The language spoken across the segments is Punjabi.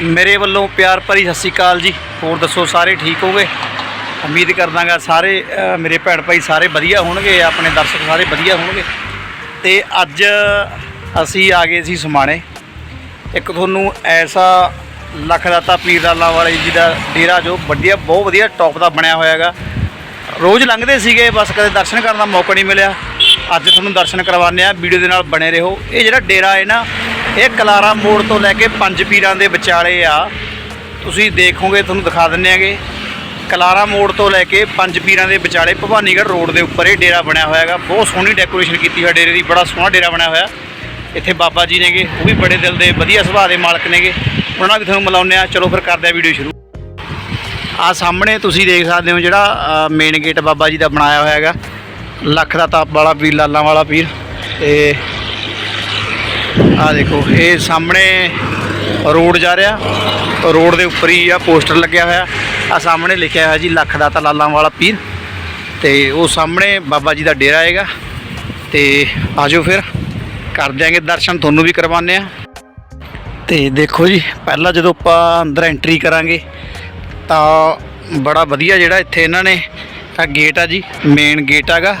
ਮੇਰੇ ਵੱਲੋਂ ਪਿਆਰ ਭਰੀ ਸਤਿ ਸ਼੍ਰੀ ਅਕਾਲ ਜੀ। ਹੋਰ ਦੱਸੋ, ਸਾਰੇ ਠੀਕ ਹੋਗੇ ਉਮੀਦ ਕਰਦਾਗਾ ਸਾਰੇ ਮੇਰੇ ਭੈਣ ਭਾਈ ਸਾਰੇ ਵਧੀਆ ਹੋਣਗੇ, ਆਪਣੇ ਦਰਸ਼ਕ ਸਾਰੇ ਵਧੀਆ ਹੋਣਗੇ। ਤੇ ਅੱਜ ਅਸੀਂ ਆ ਗਏ ਸੀ ਸਮਾਣੇ। ਇੱਕ ਤੁਹਾਨੂੰ ਐਸਾ ਲਖਦਾਤਾ ਪੀਰ ਲਾਲਾ ਵਾਲੇ ਜੀ ਦਾ ਡੇਰਾ ਜੋ ਵਧੀਆ ਬਹੁਤ ਵਧੀਆ ਟੌਪ ਦਾ ਬਣਿਆ ਹੋਇਆ ਹੈਗਾ। ਰੋਜ਼ ਲੰਘਦੇ ਸੀਗੇ, ਬਸ ਕਦੇ ਦਰਸ਼ਨ ਕਰਨ ਦਾ ਮੌਕਾ ਨਹੀਂ ਮਿਲਿਆ। ਅੱਜ ਤੁਹਾਨੂੰ ਦਰਸ਼ਨ ਕਰਵਾਉਂਦੇ ਆ ਵੀਡੀਓ ਦੇ ਨਾਲ ਬਣੇ ਰਹੋ। ਇਹ ਜਿਹੜਾ ਡੇਰਾ ਹੈ ਨਾ ਇਹ ਕਲਾਰਾ ਮੋੜ ਤੋਂ ਲੈ ਕੇ ਪੰਜ ਪੀਰਾਂ ਦੇ ਵਿਚਾਲੇ ਆ। ਤੁਸੀਂ ਦੇਖੋਗੇ, ਤੁਹਾਨੂੰ ਦਿਖਾ ਦਿੰਨੇ ਆਗੇ ਕਲਾਰਾ ਮੋੜ ਤੋਂ ਲੈ ਕੇ ਪੰਜ ਪੀਰਾਂ ਦੇ ਵਿਚਾਲੇ ਭਵਾਨੀਗੜ੍ਹ ਰੋਡ ਦੇ ਉੱਪਰ ਇਹ ਡੇਰਾ ਬਣਿਆ ਹੋਇਆ ਹੈਗਾ। ਬਹੁਤ ਸੋਹਣੀ ਡੈਕੋਰੇਸ਼ਨ ਕੀਤੀ ਹੋਈ ਡੇਰੇ ਦੀ, ਬੜਾ ਸੋਹਣਾ ਡੇਰਾ ਬਣਿਆ ਹੋਇਆ। ਇੱਥੇ ਬਾਬਾ ਜੀ ਨੇਗੇ, ਉਹ ਵੀ ਬੜੇ ਦਿਲ ਦੇ, ਵਧੀਆ ਸੁਭਾਅ ਦੇ ਮਾਲਕ ਨੇਗੇ। ਉਹਨਾਂ ਨਾਲ ਵੀ ਤੁਹਾਨੂੰ ਮਿਲਾਉਂਦੇ ਆ ਚਲੋ ਫਿਰ ਕਰਦੇ ਆ ਵੀਡੀਓ ਸ਼ੁਰੂ। ਆ ਸਾਹਮਣੇ ਤੁਸੀਂ ਦੇਖ ਸਕਦੇ ਹੋ ਜਿਹੜਾ ਮੇਨ ਗੇਟ ਬਾਬਾ ਜੀ ਦਾ ਬਣਾਇਆ ਹੋਇਆ ਹੈਗਾ। ਲੱਖ ਦਾ ਤਾਪ ਵਾਲਾ ਪੀਰ ਲਾਲਾਂ ਵਾਲਾ ਪੀਰ। ਤੇ ਆ ਦੇਖੋ, ਇਹ ਸਾਹਮਣੇ ਰੋਡ ਜਾ ਰਿਹਾ। ਰੋਡ ਦੇ ਉੱਪਰ ਹੀ ਆ, ਪੋਸਟਰ ਲੱਗਿਆ ਹੋਇਆ। ਆ ਸਾਹਮਣੇ ਲਿਖਿਆ ਹੋਇਆ ਜੀ, ਲੱਖ ਦਾਤਾ ਲਾਲਾਂ ਵਾਲਾ ਪੀਰ। ਤੇ ਉਹ ਸਾਹਮਣੇ ਬਾਬਾ ਜੀ ਦਾ ਡੇਰਾ ਹੈਗਾ। ਤੇ ਆਜੋ ਫਿਰ, ਕਰ ਦਿਆਂਗੇ ਦਰਸ਼ਨ, ਤੁਹਾਨੂੰ ਵੀ ਕਰਵਾਉਂਦੇ ਆ। ਤੇ ਦੇਖੋ ਜੀ, ਪਹਿਲਾਂ ਜਦੋਂ ਆਪਾਂ ਅੰਦਰ ਐਂਟਰੀ ਕਰਾਂਗੇ, ਤਾਂ ਬੜਾ ਵਧੀਆ ਜਿਹੜਾ ਇੱਥੇ ਇਹਨਾਂ ਨੇ ਆ ਗੇਟ ਆ ਜੀ ਮੇਨ ਗੇਟ ਹੈਗਾ।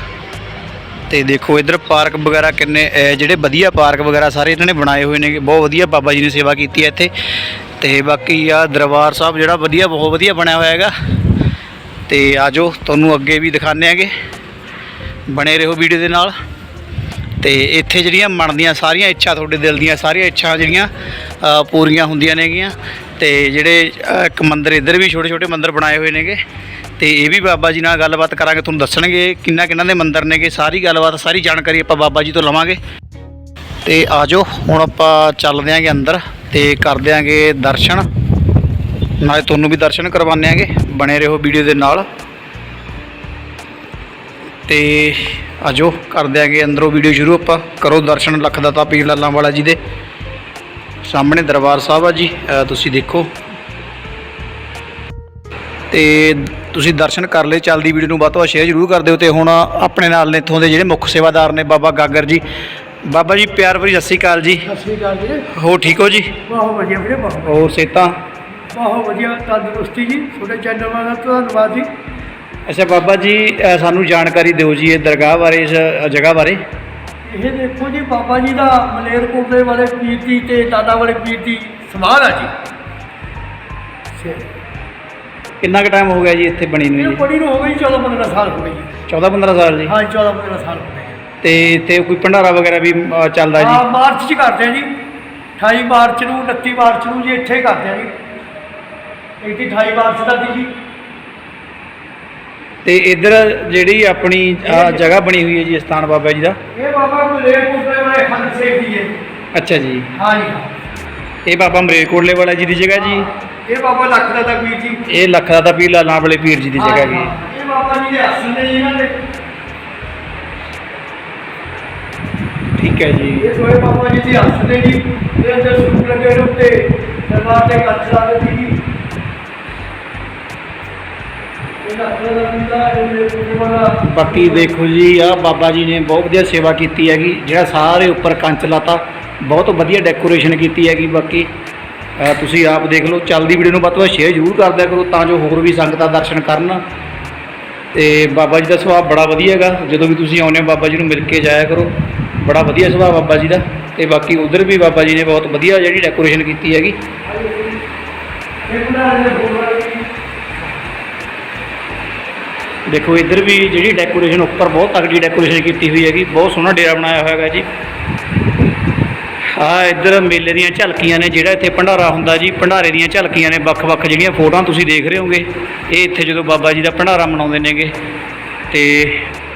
ਤੇ ਦੇਖੋ ਇਧਰ ਪਾਰਕ ਵਗੈਰਾ ਕਿੰਨੇ ਜਿਹੜੇ ਵਧੀਆ ਪਾਰਕ ਵਗੈਰਾ ਸਾਰੇ ਇਹਨਾਂ ਨੇ ਬਣਾਏ ਹੋਏ ਨੇ, ਬਹੁਤ ਵਧੀਆ ਬਾਬਾ ਜੀ ਨੇ ਸੇਵਾ ਕੀਤੀ ਹੈ ਇੱਥੇ। ਤੇ ਬਾਕੀ ਆ ਦਰਬਾਰ ਸਾਹਿਬ ਜਿਹੜਾ ਵਧੀਆ, ਬਹੁਤ ਵਧੀਆ ਬਣਿਆ ਹੋਇਆ ਹੈਗਾ। ਤੇ ਆਜੋ, ਤੁਹਾਨੂੰ ਅੱਗੇ ਵੀ ਦਿਖਾਣੇ ਆਗੇ ਬਣੇ ਰਹੋ ਵੀਡੀਓ ਦੇ ਨਾਲ। ਤੇ ਇੱਥੇ ਜਿਹੜੀਆਂ ਮਨ ਦੀਆਂ ਸਾਰੀਆਂ ਇੱਛਾ ਤੁਹਾਡੇ ਦਿਲ ਦੀਆਂ, ਸਾਰੀਆਂ ਇੱਛਾ ਜਿਹੜੀਆਂ ਪੂਰੀਆਂ ਹੁੰਦੀਆਂ ਨੇਗੀਆਂ। ਤੇ ਜਿਹੜੇ ਇੱਕ ਮੰਦਰ ਇੱਧਰ ਵੀ ਛੋਟੇ ਛੋਟੇ ਮੰਦਰ ਬਣਾਏ ਹੋਏ ਨੇਗੇ। ਤੇ ਇਹ ਵੀ ਬਾਬਾ ਜੀ ਨਾਲ ਗੱਲਬਾਤ ਕਰਾਂਗੇ, ਤੁਹਾਨੂੰ ਦੱਸਣਗੇ ਕਿੰਨਾ ਕਿੰਨਾ ਦੇ ਮੰਦਿਰ ਨੇਗੇ, ਸਾਰੀ ਗੱਲਬਾਤ, ਸਾਰੀ ਜਾਣਕਾਰੀ ਆਪਾਂ ਬਾਬਾ ਜੀ ਤੋਂ ਲਵਾਂਗੇ। ਤੇ ਆਜੋ, ਹੁਣ ਆਪਾਂ ਚੱਲਦੇ ਆਂਗੇ ਅੰਦਰ ਤੇ ਕਰ ਦਿਆਂਗੇ ਦਰਸ਼ਨ। ਨਾਲੇ ਤੁਹਾਨੂੰ ਵੀ ਦਰਸ਼ਨ ਕਰਵਾਉਂਦੇ ਆਂਗੇ, ਬਣੇ ਰਹੋ ਵੀਡੀਓ ਦੇ ਨਾਲ। ਤੇ ਆਜੋ, ਕਰ ਦਿਆਂਗੇ ਅੰਦਰੋਂ ਵੀਡੀਓ ਸ਼ੁਰੂ ਆਪਾਂ। ਕਰੋ ਦਰਸ਼ਨ ਲੱਖ ਦਾਤਾ ਪੀਰ ਲਾਲਾਂ ਵਾਲਾ ਜੀ ਦੇ। ਸਾਹਮਣੇ ਦਰਬਾਰ ਸਾਹਿਬ ਆ ਜੀ ਤੁਸੀਂ ਦੇਖੋ। ਤੇ ਤੁਸੀਂ ਦਰਸ਼ਨ ਕਰ ਲਏ ਚੱਲਦੀ ਵੀਡੀਓ ਨੂੰ ਵੱਧ ਤੋਂ ਵੱਧ ਸ਼ੇਅਰ ਜ਼ਰੂਰ ਕਰ ਦਿਓ ਤੇ ਹੁਣ ਆਪਣੇ ਨਾਲ ਨੇ ਇੱਥੋਂ ਦੇ ਜਿਹੜੇ ਮੁੱਖ ਸੇਵਾਦਾਰ ਨੇ ਬਾਬਾ ਗਾਗਰ ਜੀ। ਬਾਬਾ ਜੀ ਪਿਆਰ ਭਰੀ ਸਤਿ ਸ਼੍ਰੀ ਅਕਾਲ ਜੀ। ਸਤਿ ਸ਼੍ਰੀ ਅਕਾਲ ਜੀ। ਹੋ ਠੀਕ ਹੋ ਜੀ? ਬਹੁਤ ਵਧੀਆ ਵੀਰੇ ਬਹੁਤ ਹੋਰ ਸੇਤਾ ਬਹੁਤ ਵਧੀਆ ਤੰਦਰੁਸਤੀ ਜੀ। ਤੁਹਾਡੇ ਚੈਨਲ ਦਾ ਧੰਨਵਾਦ ਜੀ। ਅੱਛਾ ਬਾਬਾ ਜੀ ਸਾਨੂੰ ਜਾਣਕਾਰੀ ਦਿਓ ਜੀ ਇਹ ਦਰਗਾਹ ਬਾਰੇ ਇਸ ਜਗ੍ਹਾ ਬਾਰੇ। ਇਹ ਦੇਖੋ ਜੀ ਬਾਬਾ ਜੀ ਦਾ ਮਲੇਰਕੋਟਲੇ ਵਾਲੇ ਪੀਰ ਦੀ ਤੇ ਦਾਦਾ ਵਾਲੇ ਪੀਰ ਦੀ ਸਮਾਧ ਆ ਜੀ। ਕਿੰਨਾ ਕੁ ਟਾਈਮ ਹੋ ਗਿਆ ਜੀ ਇੱਥੇ ਬਣੀ ਨੂੰ ਇਹ ਜੀ? ਬੜੀ ਨੂੰ ਹੋ ਗਈ 14 15 ਸਾਲ ਹੋ ਗਏ ਜੀ। 14 15 ਸਾਲ ਜੀ? ਹਾਂ 14 15 ਸਾਲ ਹੋ ਗਏ ਤੇ ਇੱਥੇ ਕੋਈ ਭੰਡਾਰਾ ਵਗੈਰਾ ਵੀ ਅ, ਚੱਲਦਾ ਹਾਂ ਜੀ ਮਾਰਚ ਚ ਕਰਦੇ ਆ ਜੀ। 28 ਮਾਰਚ ਨੂੰ 29 ਮਾਰਚ ਨੂੰ ਜੀ ਇੱਥੇ ਕਰਦੇ ਆ ਜੀ। ਇੱਥੇ 28 ਮਾਰਚ ਦਾ ਜੀ। ਤੇ ਇੱਧਰ ਜਿਹੜੀ ਆਪਣੀ ਆਹ ਜਗ੍ਹਾ ਬਣੀ ਹੋਈ ਹੈ ਜੀ ਸਥਾਨ ਬਾਬਾ ਜੀ ਦਾ? ਇਹ ਬਾਬਾ ਮਲੇਰਕੋਟਲੇ ਵਾਲੇ ਖੰਡ ਸੇਖ ਦੀ ਹੈ ਅੱਛਾ ਜੀ। ਹਾਂ ਜੀ। ਹਾਂ। ਇਹ ਬਾਬਾ ਮਰੇਕੋਟਲੇ ਵਾਲਾ ਜੀ ਦੀ ਜਗ੍ਹਾ ਜੀ? ਇਹ ਬਾਬਾ ਲੱਖ ਦਾ ਤਾਂ ਪੀਰ ਜੀ। ਇਹ ਲੱਖ ਦਾ ਪੀਰ ਲਾਲਾਂ ਵਾਲੇ ਪੀਰ ਜੀ ਦੀ ਜਗ੍ਹਾ ਹੈਗੀ। ਇਹ ਬਾਬਾ ਜੀ ਦੇ ਆਸਣ ਨੇ ਜੀ ਇਹਨਾਂ ਦੇ। ਠੀਕ ਹੈ ਜੀ। ਇਹ ਦੋਏ ਬਾਬਾ ਜੀ ਦੇ ਆਸਣ ਨੇ ਜੀ। ਇਹ ਅੰਦਰ ਸੂਟ ਲੱਗੇ ਨੇ ਉੱਤੇ। ਦਰਬਾਰ ਦੇ ਕੱਚ ਲਾ ਦਿੱਤੀ ਜੀ। ਬਾਕੀ ਦੇਖੋ ਜੀ ਆ ਬਾਬਾ ਜੀ ਨੇ ਬਹੁਤ ਵਧੀਆ ਸੇਵਾ ਕੀਤੀ ਹੈਗੀ। ਜਿਹੜਾ ਸਾਰੇ ਉੱਪਰ ਕੰਚ ਲਾਤਾ ਬਹੁਤ ਵਧੀਆ ਡੈਕੋਰੇਸ਼ਨ ਕੀਤੀ ਹੈਗੀ ਬਾਕੀ। ਤੁਸੀਂ ਆਪ ਦੇਖ ਲਓ, ਚੱਲਦੀ ਵੀਡੀਓ ਨੂੰ ਵੱਧ ਤੋਂ ਵੱਧ ਸ਼ੇਅਰ ਜ਼ਰੂਰ ਕਰ ਦਿਆ ਕਰੋ, ਤਾਂ ਜੋ ਹੋਰ ਵੀ ਸੰਗਤਾਂ ਦਰਸ਼ਨ ਕਰਨ। ਤੇ ਬਾਬਾ ਜੀ ਦਾ ਸੁਭਾਅ ਬੜਾ ਵਧੀਆ ਹੈਗਾ, ਜਦੋਂ ਵੀ ਤੁਸੀਂ ਆਉਂਦੇ ਹੋ ਬਾਬਾ ਜੀ ਨੂੰ ਮਿਲ ਕੇ ਜਾਇਆ ਕਰੋ। ਬੜਾ ਵਧੀਆ ਸੁਭਾਅ ਬਾਬਾ ਜੀ ਦਾ। ਤੇ ਬਾਕੀ ਉਧਰ ਵੀ ਬਾਬਾ ਜੀ ਨੇ ਬਹੁਤ ਵਧੀਆ ਜਿਹੜੀ ਡੈਕੋਰੇਸ਼ਨ ਕੀਤੀ ਹੈਗੀ। ਦੇਖੋ, ਇੱਧਰ ਵੀ ਜਿਹੜੀ ਡੈਕੋਰੇਸ਼ਨ ਉੱਪਰ ਬਹੁਤ ਤਕੜੀ ਡੈਕੋਰੇਸ਼ਨ ਕੀਤੀ ਹੋਈ ਹੈਗੀ, ਬਹੁਤ ਸੋਹਣਾ ਡੇਰਾ ਬਣਾਇਆ ਹੋਇਆ ਹੈਗਾ ਜੀ। ਆ ਇੱਧਰ ਮੇਲੇ ਦੀਆਂ ਝਲਕੀਆਂ ਨੇ, ਜਿਹੜਾ ਇੱਥੇ ਭੰਡਾਰਾ ਹੁੰਦਾ ਜੀ, ਭੰਡਾਰੇ ਦੀਆਂ ਝਲਕੀਆਂ ਨੇ, ਵੱਖ-ਵੱਖ ਜਿਹੜੀਆਂ ਫੋਟੋਆਂ ਤੁਸੀਂ ਦੇਖ ਰਹੇ ਹੋਗੇ ਇਹ ਇੱਥੇ ਜਦੋਂ ਬਾਬਾ ਜੀ ਦਾ ਭੰਡਾਰਾ ਮਨਾਉਂਦੇ ਨੇਗੇ, ਤੇ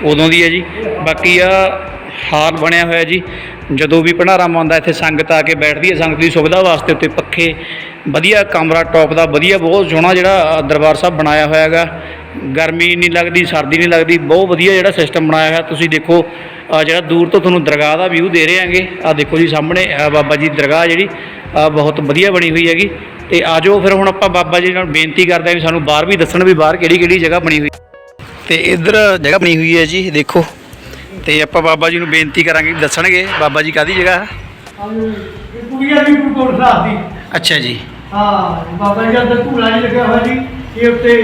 ਉਦੋਂ ਦੀ ਹੈ ਜੀ। ਬਾਕੀ ਆ ਹਾਲ ਬਣਿਆ ਹੋਇਆ ਜੀ, ਜਦੋਂ ਵੀ ਭੰਡਾਰਾ ਮਨਾਉਂਦਾ, ਇੱਥੇ ਸੰਗਤ ਆ ਕੇ ਬੈਠਦੀ ਹੈ, ਸੰਗਤ ਦੀ ਸੁਵਿਧਾ ਵਾਸਤੇ ਉੱਤੇ ਪੱਖੇ, ਵਧੀਆ ਕਮਰਾ ਟੌਪ ਦਾ, ਵਧੀਆ ਬਹੁਤ ਸੋਹਣਾ ਜਿਹੜਾ ਦਰਬਾਰ ਸਾਹਿਬ ਬਣਾਇਆ ਹੋਇਆ ਹੈਗਾ। ਗਰਮੀ ਨਹੀਂ ਲੱਗਦੀ, ਸਰਦੀ ਨਹੀਂ ਲੱਗਦੀ, ਬਹੁਤ ਵਧੀਆ ਜਿਹੜਾ ਸਿਸਟਮ ਬਣਾਇਆ ਹੋਇਆ, ਤੁਸੀਂ ਦੇਖੋ ਅ, ਜਿਹੜਾ ਦੂਰ ਤੋਂ ਤੁਹਾਨੂੰ ਦਰਗਾਹ ਦਾ ਵਿਊ ਦੇ ਰਹੇ ਹਾਂਗੇ ਆ ਦੇਖੋ ਜੀ ਸਾਹਮਣੇ ਬਾਬਾ ਜੀ ਦਰਗਾਹ ਜਿਹੜੀ ਬਹੁਤ ਵਧੀਆ ਬਣੀ ਹੋਈ ਹੈਗੀ। ਤੇ ਆਜੋ ਫਿਰ ਹੁਣ ਆਪਾਂ ਬਾਬਾ ਜੀ ਨਾਲ ਬੇਨਤੀ ਕਰਦੇ ਹਾਂ ਵੀ ਸਾਨੂੰ ਬਾਹਰ ਵੀ ਦੱਸਣ ਵੀ ਬਾਹਰ ਕਿਹੜੀ ਕਿਹੜੀ ਜਗ੍ਹਾ ਬਣੀ ਹੋਈ। ਤੇ ਇੱਧਰ ਜਗ੍ਹਾ ਬਣੀ ਹੋਈ ਹੈ ਜੀ ਦੇਖੋ। ਤੇ ਆਪਾਂ ਬਾਬਾ ਜੀ ਨੂੰ ਬੇਨਤੀ ਕਰਾਂਗੇ ਦੱਸਣਗੇ ਬਾਬਾ ਜੀ ਕਾਦੀ ਜਗ੍ਹਾ ਹੈ? ਇਹ ਕੁੜੀਆਂ ਦੀ ਗੁਰਦੁਆਰਾ ਸਾਹਿਬ ਦੀ ਅੱਛਾ ਜੀ। ਹਾਂ ਬਾਬਾ ਜੀ ਦਾ ਧੂੜਾ ਜੀ ਲੱਗਿਆ ਹੋਇਆ ਜੀ। ਇਹ ਉੱਤੇ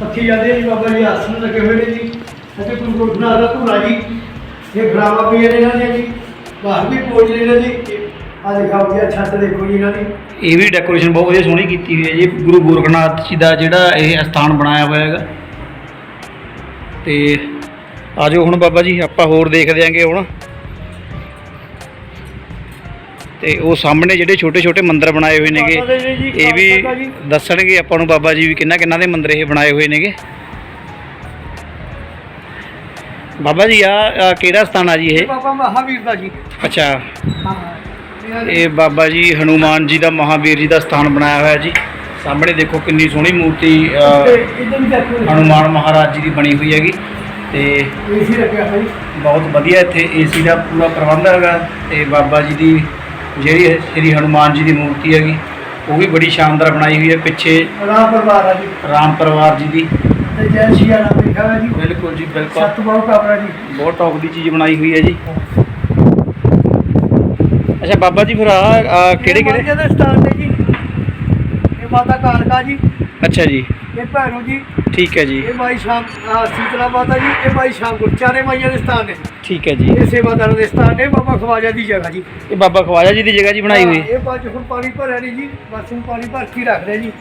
ਪੱਖੀ ਜਾਂਦੇ ਆ ਜੀ ਬਾਬਾ ਜੀ ਆਸਣ ਲੱਗੇ ਹੋਏ ਨੇ ਜੀ। ਅਤੇ ਗੁਰੂ ਗੋਬਿੰਦ ਦਾ ਧੂੜਾ ਜੀ। ਇਹ ਪਈ ਨੇ ਇਹਨਾਂ ਦੀਆਂ ਜੀ। ਬਾਹਰ ਵੀ ਪੋਜ ਰਹੇ ਨੇ ਜੀ ਆ ਦਿਖਾਓ ਜੀ ਆਹ ਛੱਤ ਦੇਖੋ ਜੀ ਇਹਨਾਂ ਦੀ। ਇਹ ਵੀ ਡੈਕੋਰੇਸ਼ਨ ਬਹੁਤ ਵਧੀਆ ਸੋਹਣੀ ਕੀਤੀ ਹੋਈ ਹੈ ਜੀ। ਗੁਰੂ ਗੋਰਖਨਾਥ ਜੀ ਦਾ ਜਿਹੜਾ ਇਹ ਸਥਾਨ ਬਣਾਇਆ ਹੋਇਆ ਹੈਗਾ। ਤੇ ਆਜੋ ਹੁਣ ਬਾਬਾ ਜੀ ਆਪਾਂ ਹੋਰ ਦੇਖ ਦਿਆਂਗੇ ਹੁਣ। ਤੇ ਉਹ ਸਾਹਮਣੇ ਜਿਹੜੇ ਛੋਟੇ ਛੋਟੇ ਮੰਦਿਰ ਬਣਾਏ ਹੋਏ ਨੇਗੇ ਇਹ ਵੀ। ਦੱਸਣਗੇ ਆਪਾਂ ਨੂੰ ਬਾਬਾ ਜੀ ਵੀ ਕਿੰਨਾ ਕਿੰਨਾ ਦੇ ਮੰਦਿਰ ਇਹ ਬਣਾਏ ਹੋਏ ਨੇਗੇ। ਬਾਬਾ ਜੀ ਆ ਕਿਹੜਾ ਸਥਾਨ ਆ ਜੀ ਇਹ? ਬਾਬਾ ਮਹਾਵੀਰ ਦਾ ਜੀ। ਅੱਛਾ। ਹਾਂ। ਇਹ ਬਾਬਾ ਜੀ ਹਨੂਮਾਨ ਜੀ ਦਾ ਮਹਾਵੀਰ ਜੀ ਦਾ ਸਥਾਨ ਬਣਾਇਆ ਹੋਇਆ ਜੀ। ਸਾਹਮਣੇ ਦੇਖੋ ਕਿੰਨੀ ਸੋਹਣੀ ਮੂਰਤੀ ਹਨੂਮਾਨ ਮਹਾਰਾਜ ਜੀ ਦੀ ਬਣੀ ਹੋਈ ਹੈਗੀ। ਤੇ ਏਸੀ ਹੋਇਆ ਬਹੁਤ ਵਧੀਆ ਇੱਥੇ ਏਸੀ ਦਾ ਪੂਰਾ ਪ੍ਰਬੰਧ ਹੈਗਾ। ਤੇ ਬਾਬਾ ਜੀ ਦੀ ਜਿਹੜੀ ਸ੍ਰੀ ਹਨੂਮਾਨ ਜੀ ਦੀ ਮੂਰਤੀ ਹੈਗੀ ਉਹ ਵੀ ਬੜੀ ਸ਼ਾਨਦਾਰ ਬਣਾਈ ਹੋਈ ਹੈ ਪਿੱਛੇ। ਰਾਮ ਪਰਿਵਾਰ ਆ ਜੀ। ਰਾਮ ਪਰਿਵਾਰ ਜੀ ਦੀ। ਤੇ ਜੈ ਸ਼੍ਰੀ ਰਾਮ ਲਿਖਿਆ ਹੋਇਆ ਜੀ। ਬਿਲਕੁਲ ਜੀ ਬਿਲਕੁਲ। ਸਤਿਗੁਰੂ ਕਾਬਰਾ ਜੀ। ਬਹੁਤ ਟੌਪ ਦੀ ਚੀਜ਼ ਬਣਾਈ ਹੋਈ ਹੈ ਜੀ। ਅੱਛਾ ਬਾਬਾ ਜੀ ਫਿਰ ਆ ਕਿਹੜੇ ਕਿਹੜੇ? ਇਹ ਦੇ ਸਥਾਨ ਨੇ ਜੀ। ਇਹ ਮਾਤਾ ਕਾਲਕਾ ਜੀ। ਅੱਛਾ ਜੀ। ਇਹ ਭੈਰੋ ਜੀ। ਠੀਕ ਹੈ ਜੀ। ਇਹ ਮਾਈ ਸ਼ਾਮ ਸੀਤਲਾ ਮਾਤਾ ਜੀ। ਇਹ ਮਾਈ ਸ਼ਾਮ ਗੁਰ ਚਾਰੇ ਮਾਈਆਂ ਦੇ ਸਥਾਨ ਨੇ। ਠੀਕ ਹੈ ਜੀ। ਇਹ ਸੇਵਾਦਾਰਾਂ ਦੇ ਸਥਾਨ ਨੇ ਬਾਬਾ ਖਵਾਜਾ ਦੀ ਜਗ੍ਹਾ ਜੀ। ਇਹ ਬਾਬਾ ਖਵਾਜਾ ਜੀ ਦੀ ਜਗ੍ਹਾ ਜੀ ਬਣਾਈ ਹੋਈ ਇਹ 'ਚ ਹੁਣ ਪਾਣੀ ਭਰਿਆ ਨਹੀਂ ਜੀ। ਬਸ ਹੁਣ ਪਾਣੀ ਭਰ ਕੇ ਹੀ ਰੱਖ ਰਹੇ ਜੀ।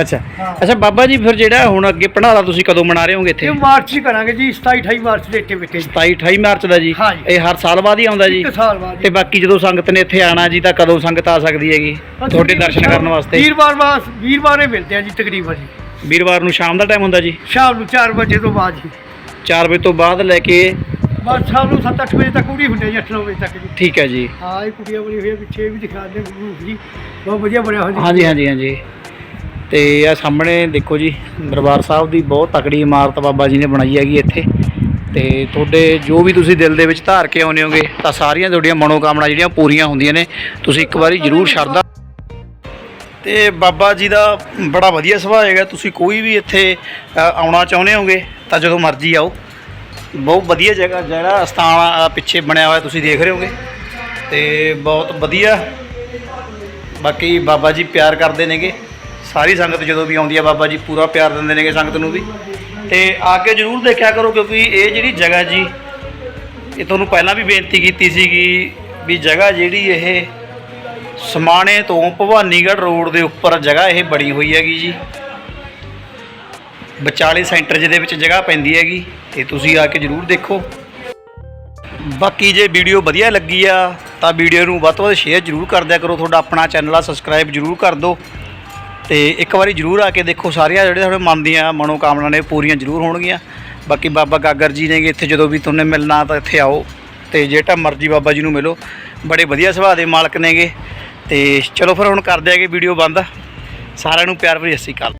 ਅੱਛਾ। ਅੱਛਾ ਬਾਬਾ ਜੀ ਫਿਰ ਜਿਹੜਾ ਹੁਣ ਅੱਗੇ ਪੜਾਲਾ ਤੁਸੀਂ ਕਦੋਂ ਮਨਾ ਰਹੇ ਹੋਗੇ ਇੱਥੇ? ਇਹ ਮਾਰਚ ਹੀ ਕਰਾਂਗੇ ਜੀ 27 28 ਮਾਰਚ ਦੇ ਇੱਥੇ ਜੀ। 27 28 ਮਾਰਚ ਦਾ ਜੀ? ਹਾਂ ਜੀ। ਇਹ ਹਰ ਸਾਲ ਬਾਅਦ ਹੀ ਆਉਂਦਾ ਜੀ? ਇੱਕ ਸਾਲ ਬਾਅਦ ਤੇ ਬਾਕੀ ਜਦੋਂ ਸੰਗਤ ਨੇ ਇੱਥੇ ਆਣਾ ਜੀ ਤਾਂ ਕਦੋਂ ਸੰਗਤ ਆ ਸਕਦੀ ਹੈਗੀ? ਤੁਹਾਡੇ ਦਰਸ਼ਨ ਕਰਨ ਵਾਸਤੇ? ਵੀਰਵਾਰ ਬਾਅਦ ਵੀਰਵਾਰੇ ਮਿਲਦੇ ਆ ਜੀ ਤਕਰੀਬਨ ਜੀ। ਵੀਰਵਾਰ ਨੂੰ ਸ਼ਾਮ ਦਾ ਟਾਈਮ ਹੁੰਦਾ ਜੀ? ਸ਼ਾਮ ਨੂੰ 4 ਵਜੇ ਤੋਂ ਬਾਅਦ ਜੀ। 4 ਵਜੇ ਤੋਂ ਬਾਅਦ ਲੈ ਕੇ ਬਸ ਸ਼ਾਮ ਨੂੰ 7-8 ਵਜੇ ਤੱਕ ਕੁੜੀ ਹੁੰਦੇ ਜੀ 8-9 ਵਜੇ ਤੱਕ ਜੀ। ਠੀਕ ਹੈ ਜੀ। ਹਾਂ ਇਹ ਕੁੜੀਆਂ ਬਣੀ ਹੋਈ ਆ ਪਿੱਛੇ ਇਹ ਵੀ ਦਿਖਾ ਦੇ ਰੂਪ ਜੀ। ਬਹੁਤ ਵਧੀਆ ਬਣਿਆ ਹੋਇਆ ਜੀ। ਹਾਂਜੀ ਹਾਂਜੀ ਹਾਂਜੀ। ਤੇ ਆ ਸਾਹਮਣੇ ਦੇਖੋ ਜੀ, ਦਰਬਾਰ ਸਾਹਿਬ ਦੀ ਬਹੁਤ ਤਕੜੀ ਇਮਾਰਤ ਬਾਬਾ ਜੀ ਨੇ ਬਣਾਈ ਹੈਗੀ ਇੱਥੇ। ਤੇ ਤੁਹਾਡੇ ਜੋ ਵੀ ਤੁਸੀਂ ਦਿਲ ਦੇ ਵਿੱਚ ਧਾਰ ਕੇ ਆਉਂਦੇ ਹੋਗੇ, ਤਾਂ ਸਾਰੀਆਂ ਤੁਹਾਡੀਆਂ ਮਨੋਕਾਮਨਾ ਜਿਹੜੀਆਂ ਪੂਰੀਆਂ ਹੁੰਦੀਆਂ ਨੇ, ਤੁਸੀਂ ਇੱਕ ਵਾਰੀ ਜ਼ਰੂਰ ਸ਼ਰਧਾ ਤੇ ਬਾਬਾ ਜੀ ਦਾ ਬੜਾ ਵਧੀਆ ਸੁਭਾਅ ਹੈਗਾ, ਤੁਸੀਂ ਕੋਈ ਵੀ ਇੱਥੇ ਆਉਣਾ ਚਾਹੁੰਦੇ ਹੋਗੇ, ਤਾਂ ਜਦੋਂ ਮਰਜ਼ੀ ਆਓ। ਬਹੁਤ ਵਧੀਆ ਜਗ੍ਹਾ, ਜਿਹੜਾ ਸਥਾਨ ਪਿੱਛੇ ਬਣਿਆ ਹੋਇਆ ਤੁਸੀਂ ਦੇਖ ਰਹੇ ਹੋਗੇ। ਤੇ ਬਹੁਤ ਵਧੀਆ। ਬਾਕੀ ਬਾਬਾ ਜੀ ਪਿਆਰ ਕਰਦੇ ਨੇਗੇ। ਸਾਰੀ ਸੰਗਤ ਜਦੋਂ ਵੀ ਆਉਂਦੀ ਆ ਬਾਬਾ ਜੀ, ਪੂਰਾ ਪਿਆਰ ਦਿੰਦੇ ਨੇਗੇ ਸੰਗਤ ਨੂੰ ਵੀ। ਤੇ ਆ ਕੇ ਜਰੂਰ ਦੇਖਿਆ ਕਰੋ ਕਿਉਂਕਿ ਇਹ ਜਿਹੜੀ ਜਗ੍ਹਾ ਜੀ, ਇਹ ਤੁਹਾਨੂੰ ਪਹਿਲਾਂ ਵੀ ਬੇਨਤੀ ਕੀਤੀ ਸੀਗੀ ਵੀ ਜਗ੍ਹਾ ਜਿਹੜੀ ਇਹ ਸਮਾਣੇ ਤੋਂ ਭਵਾਨੀਗੜ੍ਹ ਰੋਡ ਦੇ ਉੱਪਰ ਜਗ੍ਹਾ ਇਹ ਬਣੀ ਹੋਈ ਹੈਗੀ ਜੀ। ਵਿਚਾਲੇ ਸੈਂਟਰ ਜਿਹਦੇ ਵਿੱਚ ਜਗ੍ਹਾ ਪੈਂਦੀ ਹੈਗੀ ਤੇ ਤੁਸੀਂ ਆ ਕੇ ਜਰੂਰ ਦੇਖੋ। ਬਾਕੀ ਜੇ ਵੀਡੀਓ ਵਧੀਆ ਲੱਗੀ ਆ, ਤਾਂ ਵੀਡੀਓ ਨੂੰ ਵੱਧ ਤੋਂ ਵੱਧ ਸ਼ੇਅਰ ਜਰੂਰ ਕਰ ਦਿਆ ਕਰੋ। ਤੁਹਾਡਾ ਆਪਣਾ ਚੈਨਲ ਆ, ਸਬਸਕ੍ਰਾਈਬ ਜਰੂਰ ਕਰ ਦਿਓ। ਤੇ ਇੱਕ ਵਾਰੀ ਜਰੂਰ ਆ ਕੇ ਦੇਖੋ ਸਾਰੀਆਂ ਜਿਹੜੇ ਤੁਹਾਡੇ ਮਨ ਦੀਆਂ ਮਨੋਕਾਮਨਾ ਨੇ, ਪੂਰੀਆਂ ਜਰੂਰ ਹੋਣਗੀਆਂ। ਬਾਕੀ ਬਾਬਾ ਗਾਗਰ ਜੀ ਨੇਗੇ, ਇੱਥੇ ਜਦੋਂ ਵੀ ਤੁਹਾਨੂੰ ਮਿਲਣਾ ਤਾਂ ਇੱਥੇ ਆਓ ਤੇ ਜਿਹੜਾ ਮਰਜ਼ੀ ਬਾਬਾ ਜੀ ਨੂੰ ਮਿਲੋ। ਬੜੇ ਵਧੀਆ ਸੁਭਾਅ ਦੇ ਮਾਲਕ ਨੇਗੇ। ਤੇ ਚਲੋ ਫਿਰ ਹੁਣ ਕਰਦੇ ਆਗੇ ਵੀਡੀਓ ਬੰਦ। ਸਾਰਿਆਂ ਨੂੰ ਪਿਆਰ ਭਰੀ ਸਤਿ ਸ਼੍ਰੀ ਅਕਾਲ।